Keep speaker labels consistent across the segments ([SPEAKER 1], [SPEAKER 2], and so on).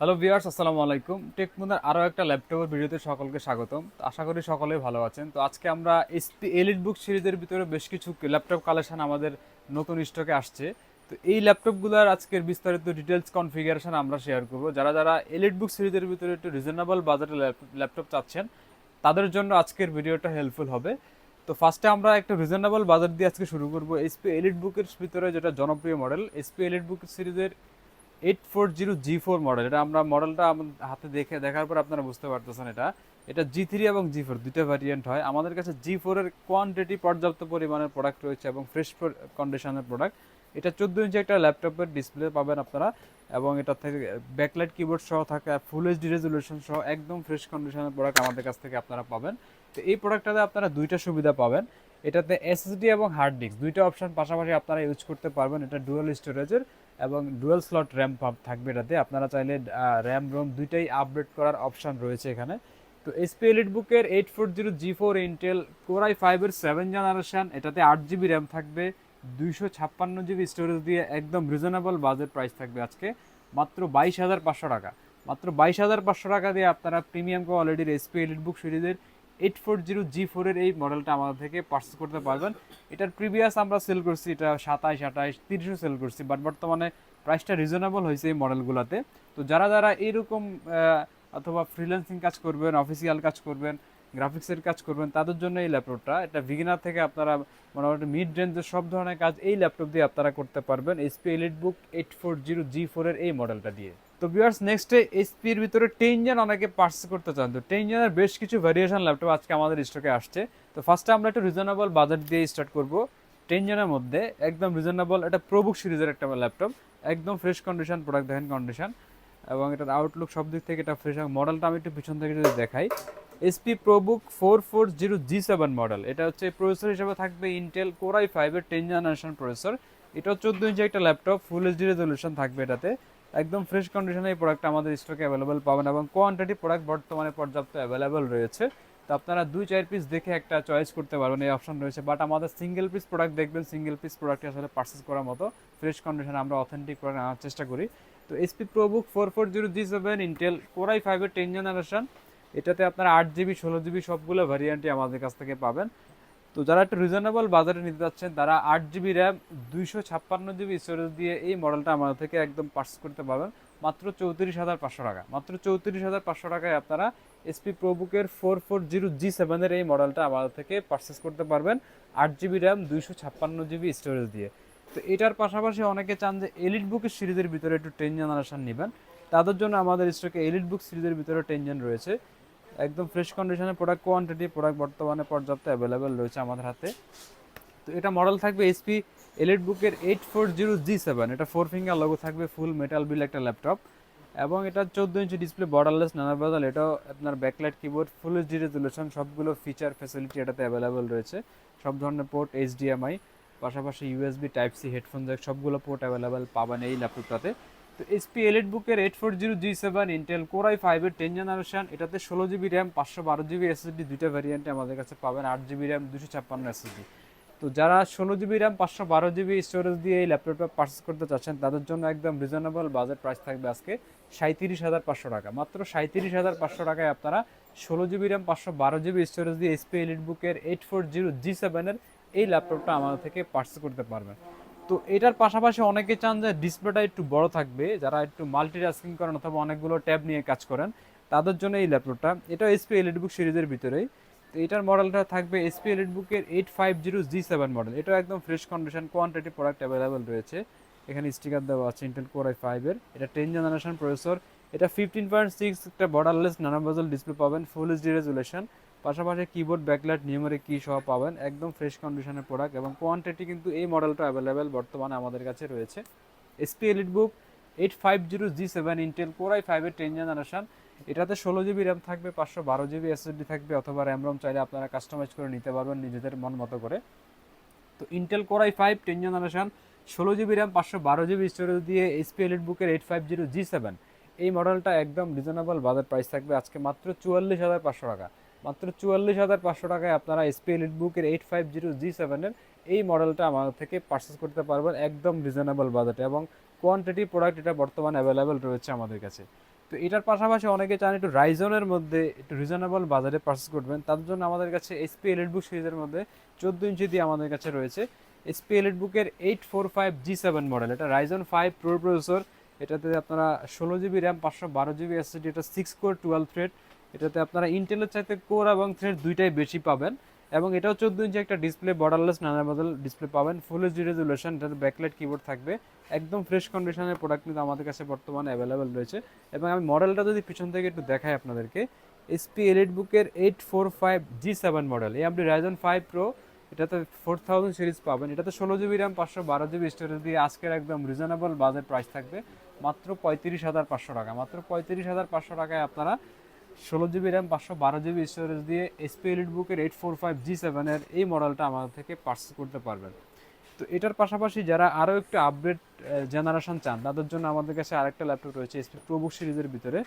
[SPEAKER 1] Hello viewers আসসালামু আলাইকুম। টেকমুনার আরও একটা ল্যাপটপের ভিডিওতে সকলকে স্বাগতম। আশা করি সকলেই ভালো আছেন। তো আজকে আমরা এসপি এলিট বুক সিরিজের ভিতরে বেশ কিছু ল্যাপটপ কালেকশন আমাদের নতুন স্টকে আসছে। তো এই ল্যাপটপগুলোর আজকের বিস্তারিত ডিটেলস কনফিগারেশন আমরা শেয়ার করব। যারা যারা এলিট বুক সিরিজের ভিতরে একটু রিজনেবল বাজারে ল্যাপটপ চাচ্ছেন, তাদের জন্য আজকের ভিডিওটা হেল্পফুল হবে। তো ফার্স্টে আমরা একটা রিজনেবল বাজার দিয়ে আজকে শুরু করব। এসপি এলিট বুকের ভিতরে যেটা জনপ্রিয় মডেল এসপি এলিট বুক সিরিজের eight four zero G four model. এটা আমরা মডেলটা হাতে দেখে দেখার পর আপনারা বুঝতে পারতেছেন এটা। এটা জি থ্রি এবং জি ফোর, দুইটা ভ্যারিয়েন্ট হয়। আমাদের কাছে জি ফোরের কোয়ান্টিটি পর্যাপ্ত পরিমাণের প্রোডাক্ট রয়েছে এবং ফ্রেশ কন্ডিশনের প্রোডাক্ট এটা চোদ্দ ইঞ্চি একটা ল্যাপটপের ডিসপ্লে পাবেন আপনারা এবং এটা থেকে ব্যাকলাইট কিবোর্ড সহ থাকে ফুল এইচডি রেজলিউশন সহ একদম ফ্রেশ কন্ডিশনের প্রোডাক্ট আমাদের কাছ থেকে আপনারা পাবেন। তো এই প্রোডাক্টটাতে আপনারা দুইটা সুবিধা পাবেন। এটাতে এসএসডি এবং হার্ড ডিস্ক দুইটা অপশন পাশাপাশি আপনারা ইউজ করতে পারবেন। এটা ডুয়াল স্টোরেজের এবং ডুয়েল স্লট র্যাম পাম্প থাকবে এটাতে। আপনারা চাইলে র্যাম রোম দুইটাই আপডেট করার অপশন রয়েছে এখানে। তো এসপি এলিট বুকের eight four zero G four Intel core i ফাইভের সেভেন জেনারেশন এটাতে আট জিবি র্যাম থাকবে, দুইশো ছাপ্পান্ন জিবি স্টোরেজ দিয়ে একদম রিজনেবল বাজেট প্রাইস থাকবে আজকে, মাত্র বাইশ হাজার পাঁচশো টাকা। মাত্র বাইশ হাজার পাঁচশো টাকা দিয়ে আপনারা প্রিমিয়াম কোয়ালিটির এসপি এলিট বুক সিরিজের এইট ফোর জিরো জি ফোরের এই মডেলটা আমাদের থেকে পার্চেস করতে পারবেন। এটার প্রিভিয়াস আমরা সেল করছি, এটা সাতাইশ আঠাইশ তিরিশও সেল করছি বাট বর্তমানে প্রাইসটা রিজনেবল হয়েছে এই মডেলগুলোতে তো যারা যারা এইরকম অথবা ফ্রিল্যান্সিং কাজ করবেন অফিসিয়াল কাজ করবেন গ্রাফিক্সের কাজ করবেন, তাদের জন্য এই ল্যাপটপটা এটা বিগিনার থেকে আপনারা মোটামুটি মিড রেঞ্জের সব ধরনের কাজ এই ল্যাপটপ দিয়ে আপনারা করতে পারবেন। HP Elite Book eight four zero G ফোরের এই মডেলটা দিয়ে। তো ভিউয়ার্স নেক্সটে এসপির ভিতরে টেনজেন অনেকে পার্চেস করতে চান। তো টেনজেনের বেশ কিছু ভ্যারিয়েশন ল্যাপটপ আজকে আমাদের স্টকে আসছে। তো ফার্স্টে আমরা একটু রিজনেবল বাজেট দিয়ে স্টার্ট করব টেনজেনের মধ্যে। একদম রিজনেবল এটা প্রোবুক সিরিজের একটা ল্যাপটপ একদম ফ্রেশ কন্ডিশন প্রোডাক্ট দেখেন কন্ডিশন এবং এটার আউটলুক সব দিক থেকে এটা ফ্রেশ মডেলটা আমি একটু পিছন থেকে যদি দেখাই। HP ProBook four four zero G seven model এটা হচ্ছে প্রসেসর হিসেবে থাকবে ইন্টেল কোরাই ফাইভের টেন জেনারেশন প্রসেসর এটাও চোদ্দ ইঞ্চি একটা ল্যাপটপ ফুল এইচডি রেজলিউশন থাকবে এটাতে। একদম ফ্রেশ কন্ডিশনে এই প্রোডাক্ট আমাদের স্টকে অ্যাভেলেবেল পাবেন এবং কোয়ান্টিটি প্রোডাক্ট বর্তমানে পর্যাপ্ত অ্যাভেলেবেল রয়েছে। তো আপনারা দুই, চার পিস দেখে একটা চয়েস করতে পারবেন, এই অপশন রয়েছে। বাট আমাদের সিঙ্গেল পিস প্রোডাক্ট দেখবেন সিঙ্গেল পিস প্রোডাক্টটি আসলে পার্চেস করার মতো ফ্রেশ কন্ডিশনে আমরা অথেন্টিক প্রোডাক্ট আনার চেষ্টা করি। তো HP ProBook four four zero G seven Intel core i ফাইভের টেন জেনারেশন এটাতে আপনারা আট জিবি ষোলো জিবি সবগুলো ভ্যারিয়েন্টই আমাদের কাছ থেকে পাবেন। তো যারা একটু রিজনেবল বাজারে নিতে যাচ্ছেন, তারা আট জিবি র্যাম দুইশো ছাপ্পান্ন জিবি স্টোরেজ দিয়ে এই মডেলটা আমাদের থেকে একদম পার্চেস করতে পারবেন। মাত্র চৌত্রিশ হাজার পাঁচশো টাকা। মাত্র চৌত্রিশ হাজার পাঁচশো টাকায় আপনারা এসপি প্রোবুকের ফোর ফোর জিরো জি সেভেনের এই মডেলটা আমাদের থেকে পারচেস করতে পারবেন। আট জিবি র্যাম দুইশো ছাপ্পান্ন জিবি স্টোরেজ দিয়ে। তো এটার পাশাপাশি অনেকে চান যে এলিট বুকের সিরিজের ভিতরে একটু টেন জেনারেশন নেবেন। তাদের জন্য আমাদের স্টকে এলিট বুক সিরিজের ভিতরে টেন জেন রয়েছে। একদম ফ্রেশ কন্ডিশনের প্রোডাক্ট কোয়ান্টিটি প্রোডাক্ট বর্তমানে পর্যাপ্ত অ্যাভেলেবেল রয়েছে আমাদের হাতে। তো এটা মডেল থাকবে এসপি এলিট বুকের eight four zero G seven এটা ফোর ফিঙ্গার লগো থাকবে ফুল মেটাল বিল একটা ল্যাপটপ এবং এটা চোদ্দ ইঞ্চি ডিসপ্লে বর্ডারলেস নানা বদল এটাও আপনার backlight keyboard full HD resolution সবগুলো ফিচার ফ্যাসিলিটি এটাতে অ্যাভেলেবেল রয়েছে। সব ধরনের পোর্ট এইচডিএমআই পাশাপাশি USB type C headphone jack সবগুলো পোর্ট অ্যাভেলেবেল পাবেন এই ল্যাপটপটাতে তো এসপি এলিট বুকের eight four zero G seven Intel core i ফাইভের টেন জেনারেশন এটাতে ষোলো জিবি র্যাম পাঁচশো বারো জিবি এসএসডি দুইটা ভ্যারিয়েন্টে আমাদের কাছে পাবেন, আট জিবি র্যাম দুশো ছাপ্পান্ন এসএসডি তো যারা ষোলো জিবি র্যাম পাঁচশো বারো জিবি স্টোরেজ দিয়ে এই ল্যাপটপটা পারচেস করতে চাচ্ছেন, তাদের জন্য একদম রিজনেবল বাজেট প্রাইস থাকবে আজকে সাঁত্রিশ হাজার পাঁচশো টাকা। মাত্র সাঁত্রিশ হাজার পাঁচশো টাকায় আপনারা ষোলো জিবি র্যাম পাঁচশো বারো জিবি স্টোরেজ দিয়ে এসপি এলিট বুকের এইট ফোর জিরো জি সেভেনের এই ল্যাপটপটা আমাদের থেকে পারচেস করতে পারবেন। তো এটার পাশাপাশি অনেকে চান যে ডিসপ্লেটা একটু বড় থাকবে, যারা একটু মাল্টিটাস্কিং করেন অথবা অনেকগুলো ট্যাব নিয়ে কাজ করেন, তাদের জন্য এই ল্যাপটপটা এটা এসপি এলিট বুক সিরিজের ভিতরেই। তো এটার মডেলটা থাকবে এসপি এলিট বুকের eight five zero G seven model এটাও একদম fresh condition quantity product available রয়েছে। এখানে স্টিকার দেওয়া আছে ইন্টেল কোরাই ফাইভের এটা টেন জেনারেশন প্রসেসর এটা ফিফটিন পয়েন্ট সিক্স একটা বর্ডারলেস নানা বজল ডিসপ্লে পাবেন ফুল এইচডি রেজুলেশন পাশাপাশি কিবোর্ড ব্যাকলাইট নিউমারিক কি সহ পাবেন একদম ফ্রেশ কন্ডিশনের প্রোডাক্ট এবং কোয়ান্টিটি কিন্তু এই মডেলটা অ্যাভেলেবেল বর্তমানে আমাদের কাছে রয়েছে। HP Elite Book eight five zero G seven Intel core i ফাইভের টেন জেনারেশন এটাতে ষোলো জিবি র্যাম থাকবে, পাঁচশো বারো জিবি এসএসডি থাকবে অথবা র্যাম রম চাইলে আপনারা কাস্টমাইজ করে নিতে পারবেন নিজেদের মন মতো করে। তো Intel core i five ten generation ষোলো জিবি র্যাম পাঁচশো বারো জিবি স্টোরেজ দিয়ে এইচপি এলিট বুকের eight five zero G seven এই মডেলটা একদম রিজনেবল বাজার প্রাইস থাকবে আজকে মাত্র চুয়াল্লিশ হাজার পাঁচশো টাকা। মাত্র চুয়াল্লিশ হাজার পাঁচশো টাকায় আপনারা এসপি এলিট বুকের এইট ফাইভ জিরো জি সেভেনের এই মডেলটা আমাদের থেকে পারচেস করতে পারবেন একদম রিজনেবল বাজেটে এবং কোয়ান্টিটি প্রোডাক্ট এটা বর্তমানে অ্যাভেলেবেল রয়েছে আমাদের কাছে। তো এটার পাশাপাশি অনেকে চান একটু রাইজনের মধ্যে একটু রিজনেবল বাজারে পারচেস করবেন, তার জন্য আমাদের কাছে এসপি এলিট বুক সিরিজের মধ্যে চোদ্দ ইঞ্চি দিয়ে আমাদের কাছে রয়েছে। এসপি এলিট বুকের eight four five G seven model এটা রাইজন ফাইভ প্রো প্রসেসর এটাতে আপনারা ষোলো জিবি র্যাম পাঁচশো বারো জিবি এসএসডি এটা সিক্স কোর টুয়েলভ থ্রেড এটাতে আপনারা ইন্টেলের চাইতে কোর এবং থ্রেড দুইটাই বেশি পাবেন। এবং এটাও চোদ্দ ইঞ্চি একটা ডিসপ্লে বর্ডারলেস নানা বদল ডিসপ্লে পাবেন। ফুল এইচডি রেজুলেশন এটাতে ব্যাকলাইট কিবোর্ড থাকবে। একদম ফ্রেশ কন্ডিশনের প্রোডাক্ট কিন্তু আমাদের কাছে বর্তমানে অ্যাভেলেবেল রয়েছে। এবং আমি মডেলটা যদি পিছন থেকে একটু দেখাই আপনাদেরকে এসপি এলিট বুকের eight four five G seven model এই আপনি রাইজন ফাইভ প্রো এটাতে ফোর থাউজেন্ড সিরিজ পাবেন। এটাতে ষোলো জিবি র্যাম পাঁচশো বারো জিবি স্টোরেজ দিয়ে আজকের একদম রিজনেবল বাজেট প্রাইস থাকবে। মাত্র পঁয়ত্রিশ হাজার পাঁচশো টাকা। মাত্র পঁয়ত্রিশ হাজার পাঁচশো টাকায় আপনারা ষোলো জিবি র্যাম, পাঁচশো বারো জিবি স্টোরেজ দিয়ে এসপি এলিট বুকের এইট ফোর ফাইভ জি সেভেনের এই মডেলটা আমাদের থেকে পার্চেস করতে পারবেন। তো এটার পাশাপাশি যারা আরও একটু আপডেট জেনারেশন চান, তাদের জন্য আমাদের কাছে আরেকটা ল্যাপটপ রয়েছে এসপি প্রোবুক সিরিজের ভিতরে।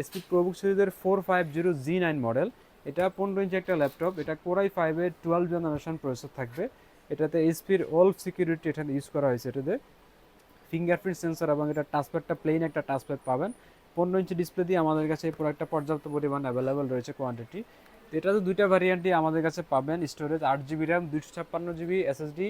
[SPEAKER 1] এসপি প্রোবুক সিরিজের four five zero G nine model এটা পনেরো ইঞ্চি একটা ল্যাপটপ এটা কোরাই ফাইভের টুয়েলভ জেনারেশন প্রসেসর থাকবে। এটাতে এসপির ওল্ড সিকিউরিটি এখানে ইউজ করা হয়েছে এটাতে। ফিঙ্গারপ্রিন্ট সেন্সর এবং এটা টাচপ্যাডটা প্লেন একটা টাচপ্যাড পাবেন। পনেরো ইঞ্চি ডিসপ্লে দিয়ে আমাদের কাছে এই প্রোডাক্টটা পর্যাপ্ত পরিমাণ অ্যাভেলেবেল রয়েছে কোয়ান্টিটি এটা তো দুইটা ভ্যারিয়েন্টই আমাদের কাছে পাবেন স্টোরেজ আট জিবি র্যাম দুইশো ছাপ্পান্ন জিবি এসএসডি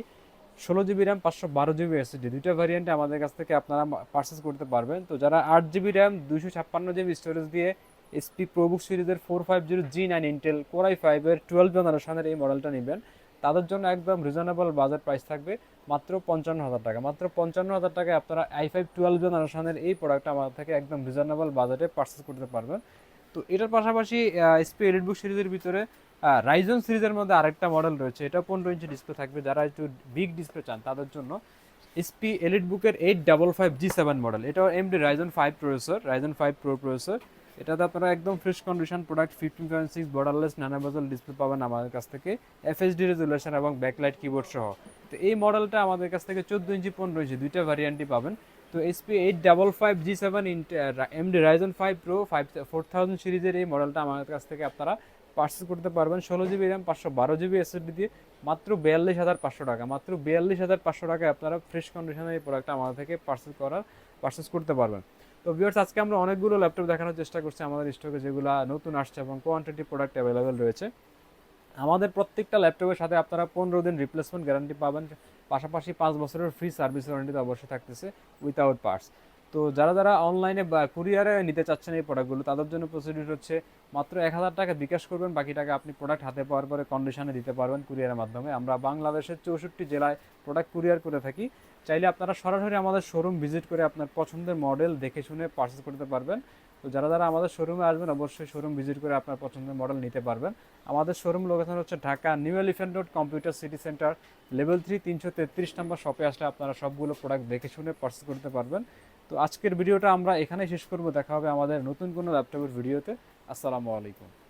[SPEAKER 1] ষোলো জিবি র্যাম পাঁচশো বারো জিবি এসএসডি দুইটা ভ্যারিয়েন্টে আমাদের কাছ থেকে আপনারা পারচেস করতে পারবেন। তো যারা আট জিবি র্যাম দুইশো ছাপ্পান্ন জিবি স্টোরেজ দিয়ে এসপি প্রোবুক সিরিজের four five zero G nine Intel core i ফাইভের টুয়েলভ জেনারেশনের এই মডেলটা নেবেন। তাদের জন্য একদম রিজনেবল বাজেট প্রাইস থাকবে মাত্র পঞ্চান্ন হাজার টাকা। মাত্র পঞ্চান্ন হাজার টাকায় আপনারা আই ফাইভ টুয়েলভ জেনারেশনের এই প্রোডাক্টটা আমাদের থেকে একদম রিজনেবল বাজেটে পারচেস করতে পারবেন। তো এটার পাশাপাশি এসপি এলিট বুক সিরিজের ভিতরে রাইজন সিরিজের মধ্যে আরেকটা মডেল রয়েছে। এটা পনেরো ইঞ্চি ডিসপ্লে থাকবে। যারা একটু বিগ ডিসপ্লে চান তাদের জন্য এসপি এলিট বুকের eight double five G seven model এটাও AMD Ryzen five processor Ryzen five pro processor এটাতে আপনারা একদম fresh condition product fifteen point six borderless নানা ডিসপ্লে পাবেন আমাদের কাছ থেকে এফএসডি রেজুলেশন এবং ব্যাকলাইট কিবোর্ড সহ। তো এই মডেলটা আমাদের কাছ থেকে চোদ্দ ইঞ্চি, পনেরো ইঞ্চি দুইটা ভ্যারিয়েন্টই পাবেন। তো HP eight double five G seven AMD Ryzen five pro five four thousand সিরিজের এই মডেলটা আমাদের কাছ থেকে আপনারা পার্চেস করতে পারবেন। ষোলো জিবি র্যাম পাঁচশো বারো জিবি এসএসডি দিয়ে মাত্র বিয়াল্লিশ হাজার পাঁচশো টাকা, মাত্র বিয়াল্লিশ হাজার পাঁচশো টাকায় আপনারা ফ্রেশ কন্ডিশনের এই প্রোডাক্টটা আমাদের থেকে পার্চেস করার পার্চেস করতে পারবেন। তো ভিউয়ার্স আজকে আমরা অনেকগুলো ল্যাপটপ দেখানোর চেষ্টা করছি আমাদের স্টকে যেগুলো নতুন আসছে এবং কোয়ান্টিটি প্রোডাক্ট অ্যাভেলেবেল রয়েছে। আমাদের প্রত্যেকটা ল্যাপটপের সাথে আপনারা পনেরো দিন রিপ্লেসমেন্ট গ্যারান্টি পাবেন। পাশাপাশি পাঁচ বছরের ফ্রি সার্ভিস ওয়ারেন্টি অবশ্যই থাকতেছে উইথাউট পার্টস তো যারা যারা অনলাইনে বা কুরিয়ারে নিতে চাচ্ছেন এই প্রোডাক্টগুলো তাদের জন্য প্রসিডিউর হচ্ছে মাত্র এক হাজার টাকা বিকাশ করবেন, বাকি টাকা আপনি প্রোডাক্ট হাতে পাওয়ার পরে কন্ডিশনে দিতে পারবেন কুরিয়ারের মাধ্যমে। আমরা বাংলাদেশের চৌষট্টি জেলায় প্রোডাক্ট কুরিয়ার করে থাকি। চাইলে আপনারা সরাসরি আমাদের শোরুম ভিজিট করে আপনার পছন্দের মডেল দেখে শুনে পারচেস করতে পারবেন। তো যারা যারা আমাদের শোরুমে আসবেন, অবশ্যই শোরুম ভিজিট করে আপনার পছন্দের মডেল নিতে পারবেন। আমাদের শোরুম লোকেশন হচ্ছে Dhaka new elephant road computer city centre level three তিনশো তেত্রিশ নম্বর শপে আসলে আপনারা সবগুলো প্রোডাক্ট দেখে শুনে পারচেস করতে পারবেন। তো আজকের ভিডিওটা আমরা এখানেই শেষ করব। দেখা হবে আমাদের নতুন কোনো ল্যাপটপের ভিডিওতে আসসালামু আলাইকুম।